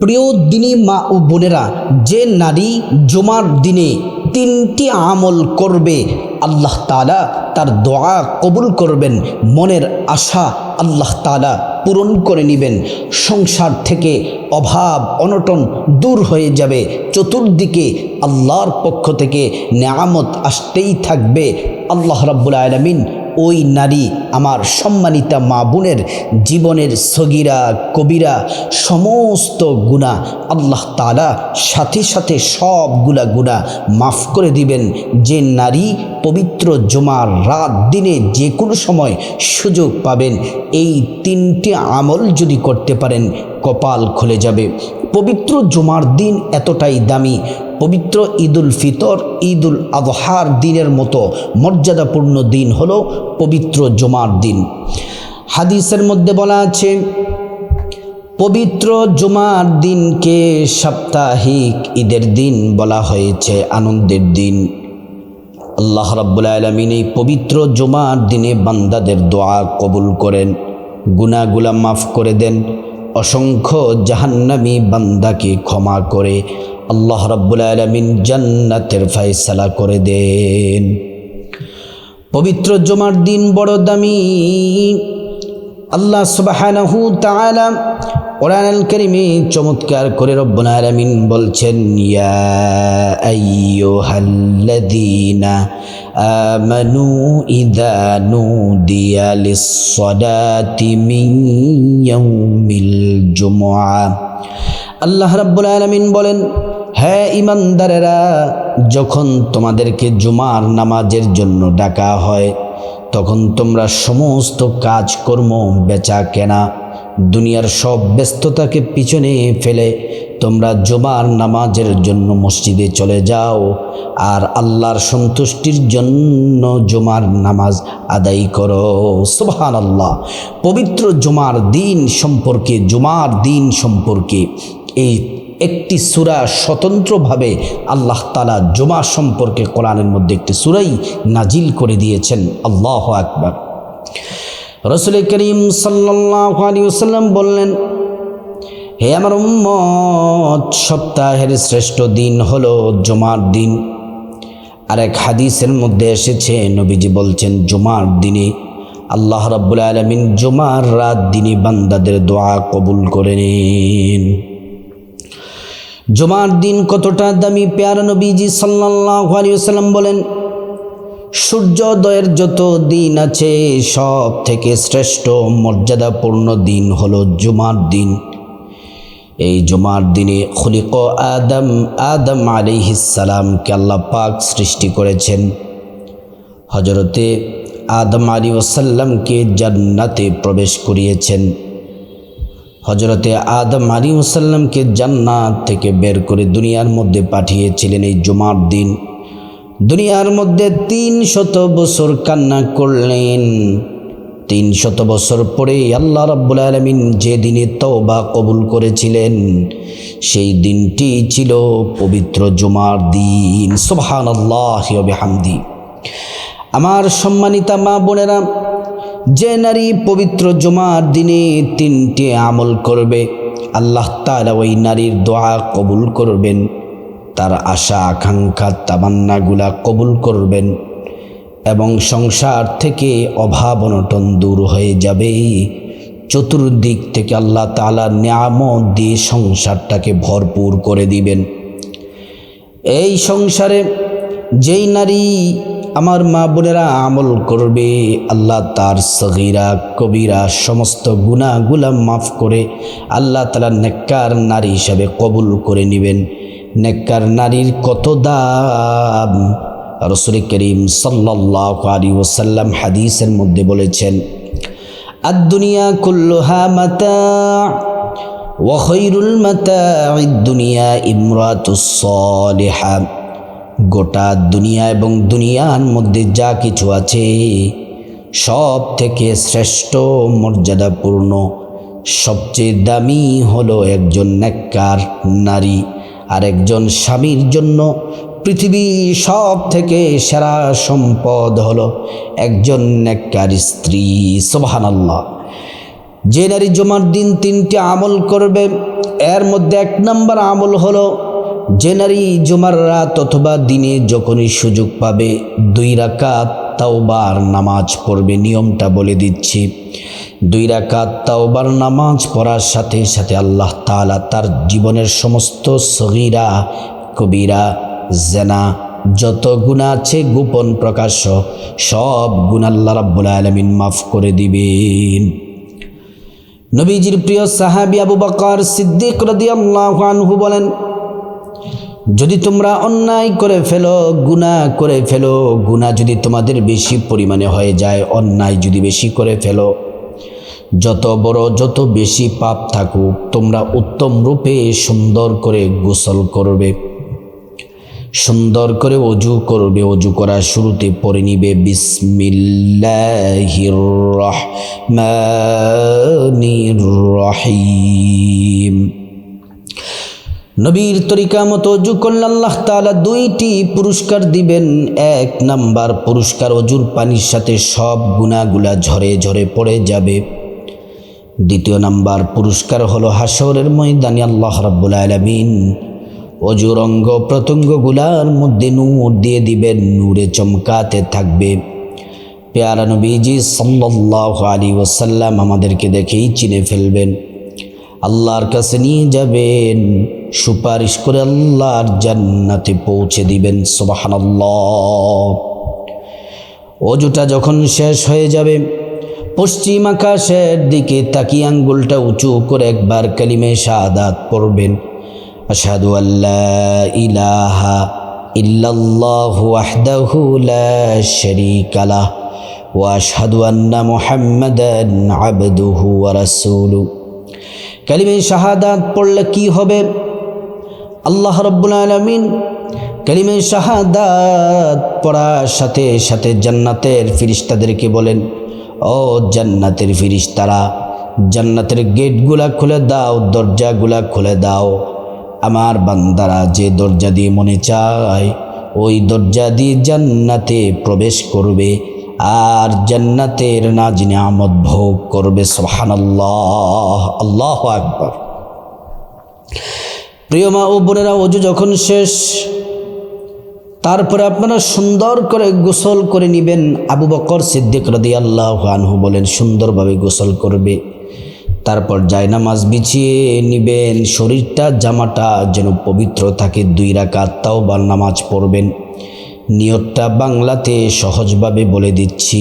প্রিয় দিনী মা ও বোনেরা, যে নারী জুমার দিনে তিনটি আমল করবে, আল্লাহ তালা তার দোয়া কবুল করবেন, মনের আশা আল্লাহ তালা পূরণ করে নেবেন। সংসার থেকে অভাব, অনটন দূর হয়ে যাবে, চতুর্দিকে আল্লাহর পক্ষ থেকে নেয়ামত আসতেই থাকবে। আল্লাহ রাব্বুল আলমিন ওই নারী আমার সম্মানিতা মা বোনের জীবনের সগিরা, কবিরা, সমস্ত গুণা আল্লাহ তালা সাথে সাথে সবগুলা গুণা মাফ করে দিবেন। যে নারী পবিত্র জমার রাত দিনে যে কোনো সময় সুযোগ পাবেন, এই তিনটি আমল যদি করতে পারেন, কপাল খুলে যাবে। পবিত্র জমার দিন এতটাই দামি পবিত্র ঈদুল ফিতর, ঈদুল আবহার দিনের মতো মর্যাদাপূর্ণ দিন হলো পবিত্র জমার দিন। হাদিসের মধ্যে বলা আছে, পবিত্র জুমার দিনকে সাপ্তাহিক ঈদের দিন বলা হয়েছে, আনন্দের দিন। আল্লাহ রাব্বুল আলমিন এই পবিত্র জুমার দিনে বান্দাদের দোয়া কবুল করেন গুনাগুলা মাফ করে দেন, অসংখ্য জাহান্নামী বান্দাকে ক্ষমা করে আল্লাহ রাব্বুল আলমিন জান্নাতের ফয়সালা করে দেন। পবিত্র জমার দিন বড় দামি। আল্লাহ সুবাহানাহু তাআলা কোরআনুল কারীমে চমৎকার করে রব্বুল আলামিন বলছেন, ইয়া আইয়ুহাল্লাযীনা আমানু ইযা নুদিয়া লিস-সালাতি মিন ইয়াউমিল জুমআ। আল্লাহ রাব্বুল আলামিন বলেন হ্যাঁ ইমানদারেরা, যখন তোমাদেরকে জুমার নামাজের জন্য ডাকা হয়, তখন তোমরা সমস্ত কাজকর্ম বেচা কেনা, দুনিয়ার সব ব্যস্ততাকে পিছনে ফেলে তোমরা জুমার নামাজের জন্য মসজিদে চলে যাও আর আল্লাহর সন্তুষ্টির জন্য জুমার নামাজ আদায় করো। সুবহান আল্লাহ পবিত্র জুমার দিন সম্পর্কে, জুমার দিন সম্পর্কে এই একটি সুরা স্বতন্ত্রভাবে আল্লাহ তালা জুমা সম্পর্কে কোরআনের মধ্যে একটি সুরাই নাজিল করে দিয়েছেন। আল্লাহ আকবার। রসুল করিম সাল্লাম বললেন, হে আমার উম্মত, সপ্তাহের শ্রেষ্ঠ দিন হলো জুমার দিন। আর এক হাদিসের মধ্যে এসেছে, নবীজি বলছেন, জুমার দিনে আল্লাহ রাব্বুল আলমিন জুমার রাত দিনে বান্দাদের দোয়া কবুল করে নিন। জুমার দিন কতটা দামি পেয়ার নবীজি সাল্লাহ আলিয়াল্লাম বলেন, সূর্যোদয়ের যত দিন আছে সব থেকে শ্রেষ্ঠ মর্যাদাপূর্ণ দিন হলো জুমার দিন। এই জুমার দিনে খলিক আদম আদম আলিহিসালামকে আল্লাহ পাক সৃষ্টি করেছেন। হজরতে আদম আলী ওসাল্লামকে জান্নাতে প্রবেশ করিয়েছেন। হজরতে আদম আলী ওসাল্লামকে জান্নাত থেকে বের করে দুনিয়ার মধ্যে পাঠিয়েছিলেন এই জুমার দিন। দুনিয়ার মধ্যে তিন শত বছর কান্না করলেন। তিন শত বছর পরে আল্লাহ রাব্বুল আলমিন যে দিনে তওবা কবুল করেছিলেন, সেই দিনটি ছিল পবিত্র জুমার দিন। সোহান আল্লাহ হামদি আমার সম্মানিতা মা বোনেরা যে নারী পবিত্র জুমার দিনে তিনটি আমল করবে, আল্লাহ তালা ওই নারীর দোয়া কবুল করবেন। তার আশা, আকাঙ্ক্ষা, তামান্নাগুলা কবুল করবেন এবং সংসার থেকে অভাব অনটন দূর হয়ে যাবে। চতুর্দিক থেকে আল্লাহ তালা নিয়ামত দিয়ে সংসারটাকে ভরপুর করে দিবেন। এই সংসারে যেই নারী আমার মা বোনেরা আমল করবে, আল্লাহ তার সগিরা, কবিরা, সমস্ত গুণাগুলা মাফ করে আল্লাহ তালা নেককার নারী হিসাবে কবুল করে নেবেন। নেককার নারীর কত দাম? রসুল করিম সাল্লাহ আলী ওসাল্লাম হাদিসের মধ্যে বলেছেন আদুনিয়া কুল্লুহা মাতা ওয়াখৈরুল মাতা দুনিয়া ইমরাতুসলিহা গোটা দুনিয়া এবং দুনিয়ার মধ্যে যা কিছু আছে, সব থেকে শ্রেষ্ঠ, মর্যাদাপূর্ণ, সবচেয়ে দামি হলো একজন নেককার নারী আর একজন স্বামীর জন্য পৃথিবী সব থেকে সেরা সম্পদ হলো একজন নেককার স্ত্রী সোহানাল্লাহ যে নারী জমার দিন তিনটি আমল করবে, এর মধ্যে এক নম্বর আমল হলো যে নারী জুমার রাত অথবা দিনে যখনই সুযোগ পাবে, দুই রাকাত তাওবার নামাজ পড়বে, নিয়মটা বলে দিচ্ছি। দুই রাকাত তাওবার নামাজ পড়ার সাথে সাথে আল্লাহ তাআলা তার জীবনের সমস্ত সগিরা, কবিরা, জেনা, যত গুণা আছে গোপন প্রকাশ্য সব গুণ আল্লাহ রাব্বুল আলামিন মাফ করে দিবেন। নবীজির প্রিয় সাহাবি আবু বকর সিদ্দিক রাদিয়াল্লাহু আনহু বলেন যদি তোমরা অন্যায় করে ফেলো গুনাহ করে ফেলো গুনাহ যদি তোমাদের বেশি পরিমাণে হয়ে যায়, অন্যায় যদি বেশি করে ফেলো, যত বড়, যত বেশি পাপ থাকুক, তোমরা উত্তম রূপে সুন্দর করে গোসল করবে। সুন্দর করে অজু করবে, অজু করার শুরুতে পড়ে নিবে, বিসমিল্লাহির রহিম। নবীর তরিকা মতো করলে আল্লাহ তাআলা দুইটি পুরস্কার দিবেন। এক নাম্বার পুরস্কার অজুর পানির সাথে সব গুণাগুলা ঝরে ঝরে পড়ে যাবে। দ্বিতীয় নাম্বার পুরস্কার হলো হাসরের ময়দানে আল্লাহ রাব্বুল আলামিন অজুর অঙ্গ প্রত্যঙ্গগুলার মধ্যে নূর দিয়ে দিবেন, নূরে চমকাতে থাকবে। পেয়ারা নবীজি সাল্লাল্লাহু আলী ওসাল্লাম আমাদেরকে দেখেই চিনে ফেলবেন। আল্লাহর কাছে নিয়ে যাবেন। সুপারিশ করে আল্লাহর জান্নাতে পৌঁছে দিবেন, সুবহানাল্লাহ। অজুটা যখন শেষ হয়ে যাবে, পশ্চিম আকাশের দিকে তাকিয়ে আঙ্গুলটা উঁচু করে একবার কালিমে শাহাদাত পড়বেন, আশহাদু আল্লাহ ইলাহা ইল্লাল্লাহু ওয়াহদাহু লা শারীকা লাহ ওয়া আশহাদু আন্না মুহাম্মাদান আবদুহু ওয়া কালিমে শাহাদাত পড়লে কি হবে? আল্লাহ রব্বুল আলমিন কালিমে শাহাদাত পড়ার সাথে সাথে জান্নাতের ফিরিস্তাদেরকে বলেন, ও জান্নাতের ফিরিস্তারা, জান্নাতের গেটগুলা খুলে দাও, দরজাগুলা খুলে দাও। আমার বান্দারা যে দরজা দিয়ে মনে চায়, ওই দরজা দিয়ে জান্নাতে প্রবেশ করবে আর জান্নাতের নাজ নিয়ামত ভোগ করবে। সোহানাল্লাহ আল্লাহ আকবর। প্রিয় মা ও বোনেরা, অজু যখন শেষ, তারপরে আপনারা সুন্দর করে গোসল করে নেবেন। আবু বকর সিদ্দিক রদি আল্লাহ আনহু বলেন, সুন্দরভাবে গোসল করবে। তারপর জায়নামাজ বিছিয়ে নেবেন। শরীরটা, জামাটা যেন পবিত্র থাকে। দুই রাকাত তাও বা নামাজ পড়বেন। নিয়তটা বাংলাতে সহজভাবে বলে দিচ্ছি,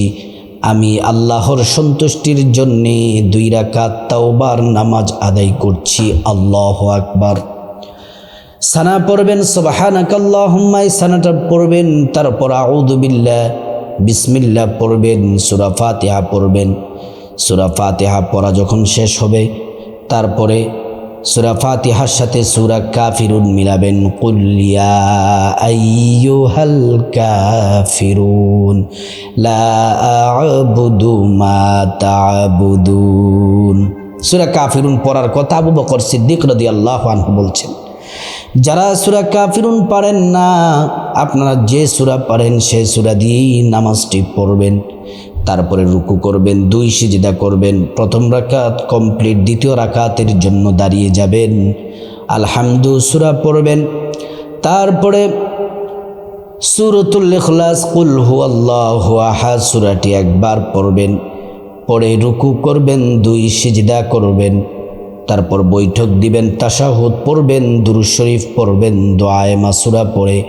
আমি আল্লাহর সন্তুষ্টির জন্যে দুই রাকাত তাওবার নামাজ আদায় করছি। আল্লাহ আকবার। সানা পড়বেন সবাহানাকাল্লাহুম্মাই সানাটা পড়বেন, তারপর আউদুবিল্লা বিসমিল্লা পড়বেন, সুরা ফাতিহা পড়বেন। সুরা ফাতিহা পড়া যখন শেষ হবে, তারপরে সুরা ফাতিহার সাথে সুরা কাফিরুন মিলাবেন। কুলিয়া আইয়ুহাল কাফিরুন, লা সুরা কাফিরুন পড়ার কথা আবু বকর সিদ্দিক রাদিয়াল্লাহু আনহু বলছেন যারা সুরা কাফিরুন পারেন না, আপনারা যে সুরা পারেন সে সুরা দিয়েই নামাজটি পড়বেন। তারপরে রুকু করবেন, দুই সিজিদা করবেন, প্রথম রাকাত কমপ্লিট, দ্বিতীয় রাকাতের জন্য দাঁড়িয়ে যাবেন। আলহামদু, সুরা পড়বেন। তারপরে সুরতুল ইখলাস, কুল হু আল্লাহ আহাদ, সুরাটি একবার পড়বেন। পরে রুকু করবেন, দুই সিজদা করবেন। তারপর বৈঠক দিবেন তাশাহুদ পড়বেন দুরুজ শরীফ পড়বেন, দোয়ায় মাসুরা পড়ে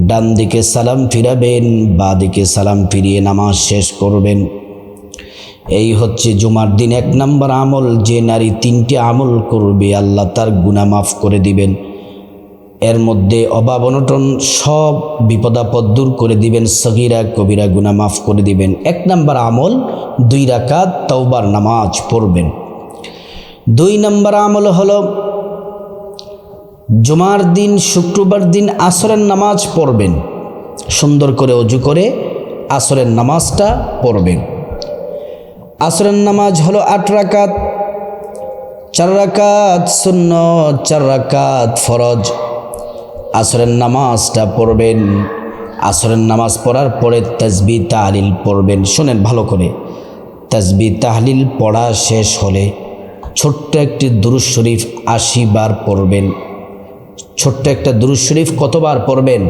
ডান দিকে সালাম ফিরাবেন, বা দিকে সালাম ফিরিয়ে নামাজ শেষ করবেন। এই হচ্ছে জুমার দিন। এক নম্বর আমল, যে নারী তিনটি আমল করবে, আল্লাহ তার গুণা মাফ করে দিবেন। এর মধ্যে অভাব অনটন সব বিপদাপদ দূর করে দিবেন, সগিরা, কবিরা গুণা মাফ করে দিবেন। এক নম্বর আমল, দুই রাকাত তওবার নামাজ পড়বেন। দুই নম্বর আমল হলো জুমার দিন, শুক্রবার দিন আসরের নামাজ পড়বেন। সুন্দর করে অজু করে আসরের নামাজটা পড়বেন। আসরের নামাজ হলো আট রাকাত। চার রাকাত শূন্য চার রাকাত ফরজ। আসরের নামাজটা পড়বেন। আসরের নামাজ পড়ার পরে তসবি, তাহলিল পড়বেন। শোনেন ভালো করে। তসবি, তাহলিল পড়া শেষ হলে ছোট্ট একটি দুরুজ শরীফ আশি বার পড়বেন। ছোট্ট একটা দুরুজ শরীফ কতবার পড়বেন?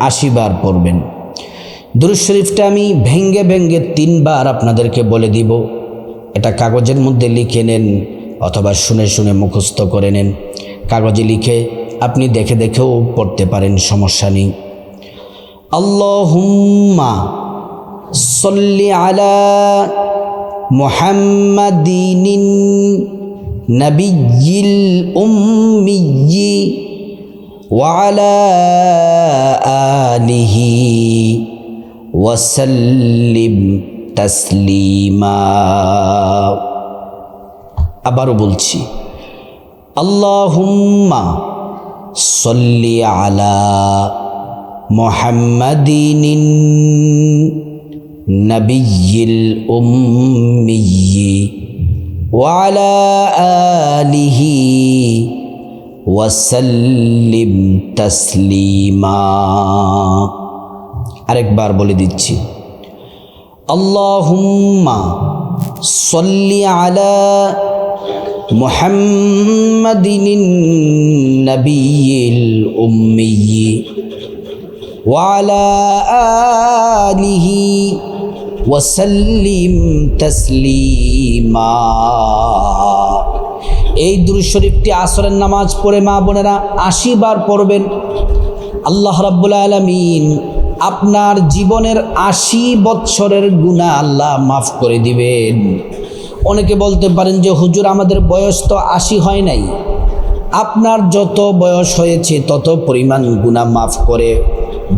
আশি বার পড়বেন। দুরুজ শরীফটা আমি ভেঙ্গে ভেঙ্গে তিনবার আপনাদেরকে বলে দিব। এটা কাগজের মধ্যে লিখে নেন অথবা শুনে শুনে মুখস্থ করে নেন। কাগজে লিখে আপনি দেখে দেখেও পড়তে পারেন, সমস্যা নেই। আল্লাহুম্মা সল্লি আলা মুহাম্মাদিনিন নবিয়্যিল উম্মিয়্যি وعلى آله وسلم تسليما আবারও বলছি আল্লাহুম্মা সল্লি আলা মুহাম্মাদিন নবিয়্যিল উম্মিয়্যি وعلى آله ওয়াসাল্লিম তসলিমা আরেকবার বলে দিচ্ছি আল্লাহুম্মা সল্লি আলা মুহাম্মাদিন নবিয়িল উম্মিয়্যি وعلى آله ওয়াসাল্লিম তসলিমা। এই দুরুদ শরীফটি আসরের নামাজ পড়ে মা বোনেরা আশি বার পড়বেন। আল্লাহ রাব্বুল আলমিন আপনার জীবনের আশি বৎসরের গুণা আল্লাহ মাফ করে দিবেন। অনেকে বলতে পারেন যে, হুজুর, আমাদের বয়স তো আশি হয় নাই। আপনার যত বয়স হয়েছে, তত পরিমাণ গুণা মাফ করে।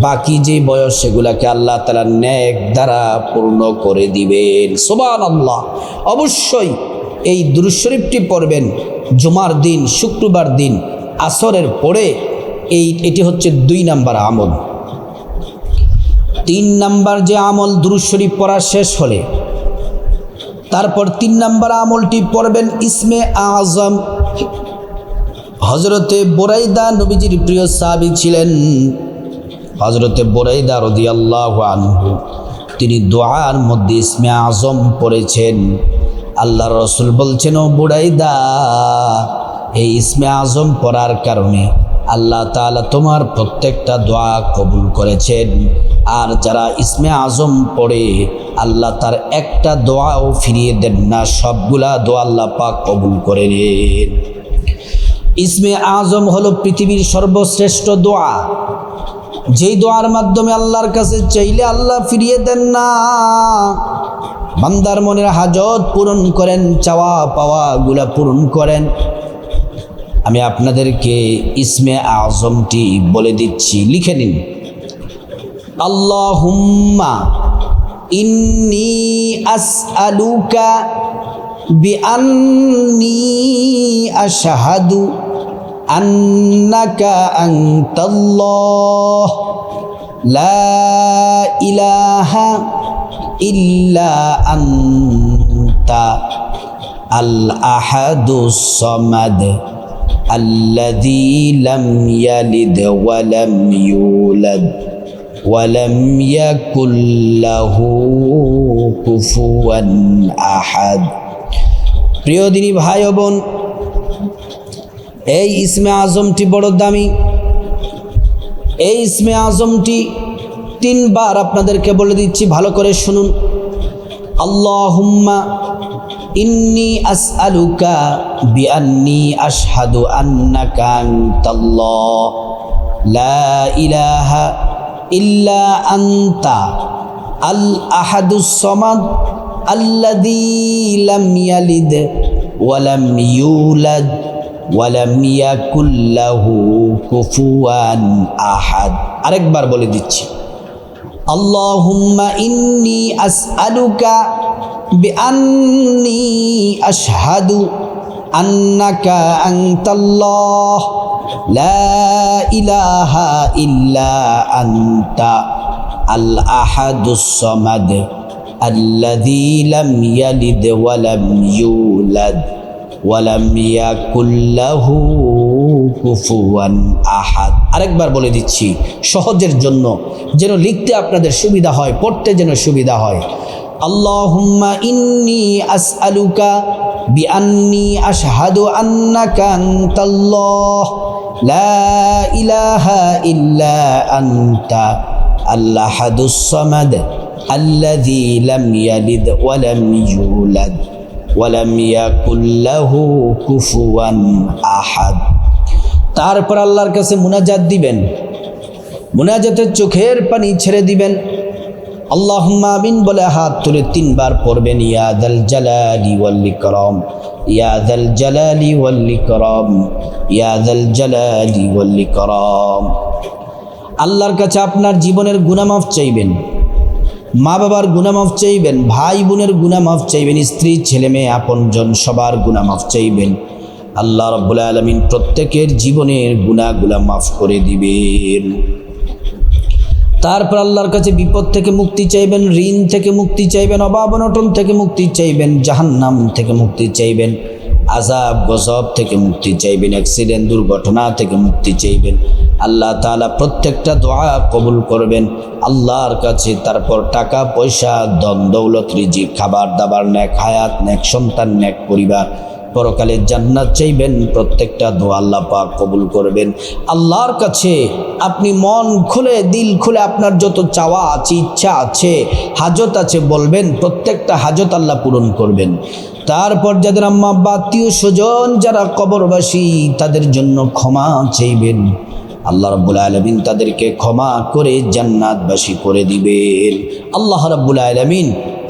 বাকি যে বয়স, সেগুলাকে আল্লাহ তালা ন্যাক দ্বারা পূর্ণ করে দিবেন। সোবান আল্লাহ অবশ্যই এই দুরুশরীফটি পড়বেন জুমার দিন, শুক্রবার দিন, আসরের পরে। এই, এটি হচ্ছে দুই নাম্বার আমল। তিন নাম্বার যে আমল দুরুশরীফ পড়া শেষ হলে, তারপর তিন নাম্বার আমলটি পড়বেন ইসমে আজম হজরতে বোরাইদা নবীজির প্রিয় সাহাবি ছিলেন। হজরতে বোরাইদা রদি আল্লাহ আনহু, তিনি দোয়ার মধ্যে ইসমে আজম পড়েছেন। আল্লাহ রসুল বলছেন, ও বুড়াইদা এই ইসমে আজম পড়ার কারণে আল্লাহ তাআলা তোমার প্রত্যেকটা দোয়া কবুল করেছেন। আর যারা ইসমে আজম পড়ে, আল্লাহ তার একটা দোয়াও ফিরিয়ে দেন না, সবগুলা দোয়া আল্লাহ পাক কবুল করে নেন। ইসমে আজম হলো পৃথিবীর সর্বশ্রেষ্ঠ দোয়া। যেই দোয়ার মাধ্যমে আল্লাহর কাছে চাইলে আল্লাহ ফিরিয়ে দেন না। বান্দার মনের হাজত পূরণ করেন, চাওয়া পাওয়া গুলা পূরণ করেন। আমি আপনাদেরকে ইসমে আজমটি বলে দিচ্ছি, লিখে নিন। আল্লাহুম্মা ইন্নি আসআলুকা বিআন্নি আশহাদু আন্নাকা আনতাল্লাহ লা ইলাহা ইল্লা আনতা আল আহাদুস সামাদ الذي لم يلد ولم يولد ولم يكن له كفوا أحد প্রিয় দিনী ভাই ও বোন এই ইসমে আজমটি বড় দামি। এই ইসমে আজমটি তিনবার আপনাদেরকে বলে দিচ্ছি, ভালো করে শুনুন। আল্লাহুম্মা ইন্নি আসআলুকা বিআন্নি আশহাদু আন্নাকা আনতাল্লাহ। লা ইলাহা ইল্লা আনতা আল আহাদুস সামাদ আল্লাযী লাম ইয়ালিদ ওয়া লাম ইউলাদ। ওয়া লাম ইয়াকুল লাহু কুফুয়ান আহাদ আরেকবার বলে দিচ্ছি اللهم إني أسألك بأني أشهد أنك أنت الله لا إله إلا أنت الأحد الصمد الذي لم يلد ولم يولد ওয়ালাম ইয়াকুল্লাহু কুফুয়ান আহাদ। আরেকবার বলে দিচ্ছি, সহজের জন্য যেন লিখতে আপনাদের সুবিধা হয়, পড়তে যেন সুবিধা হয়। আল্লাহুম্মা ইন্নি আসআলুকা বিআন্নি আশহাদু আন্নাকা আনতাল্লাহ। লা ইলাহা ইল্লা আনতা। আল্লাহাদুস সামাদ আল্লাযী লাম ইয়ালিদ ওয়া লাম ইউলাদ ওয়া লাম ইয়াকুল কুফুয়ান আহাদ। তারপর আল্লাহর কাছে মুনাজাত দিবেন। মুনাজাতের চোখের পানি ছেড়ে দিবেন। আল্লাহ আমিন বলে হাত তুলে তিনবার পড়বেন ইয়াদাল জালালি ওয়াল ইকরাম ইয়াদাল জালালি ওয়াল ইকরাম ইয়াদাল জালালি ওয়াল ইকরাম। আল্লাহর কাছে আপনার জীবনের গুনামাফ চাইবেন। মা বাবার গুনামাফ চাইবেন, ভাই বোনের গুনামাফ চাইবেন, স্ত্রী, ছেলে মেয়ে আপনজন সবার গুনামাফ চাইবেন। আল্লাহ রব্বুল আলমিন প্রত্যেকের জীবনের গুণাগুলা মাফ করে দিবেন। তারপর আল্লাহর কাছে বিপদ থেকে মুক্তি চাইবেন, ঋণ থেকে মুক্তি চাইবেন, অভাব অনটন থেকে মুক্তি চাইবেন, জাহান্নাম থেকে মুক্তি চাইবেন। আজাব গজব থেকে মুক্তি চাইবেন অ্যাক্সিডেন্ট দুর্ঘটনা থেকে মুক্তি চাইবেন। আল্লাহ তালা প্রত্যেকটা দোয়া কবুল করবেন। আল্লাহর কাছে তারপর টাকা, পয়সা দন দৌলত রিজি খাবার দাবার ন্যাক হায়াত ন্যাক সন্তান ন্যাক পরিবার। পরকালে জান্নাত চাইবেন, প্রত্যেকটা দোয়া আল্লাহ পাক কবুল করবেন। আল্লাহর কাছে আপনি মন খুলে, দিল খুলে আপনার যত চাওয়া আছে, ইচ্ছা আছে, হাজত আছে বলবেন, প্রত্যেকটা হাজত আল্লাহ পূরণ করবেন। তারপর যাদের আম্মা আব্বা, আত্মীয় স্বজন যারা কবরবাসী, তাদের জন্য ক্ষমা চাইবেন। আল্লাহ রব্বুল আলমিন তাদেরকে ক্ষমা করে জান্নাতবাসী করে দিবেন। আল্লাহ রব্বুল আলমিন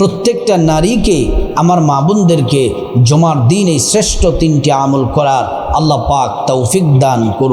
প্রত্যেকটা নারীকে, আমার মা বোনদেরকে জমার দিন এই শ্রেষ্ঠ তিনটি আমল করার আল্লাহ পাক তৌফিক দান করুন।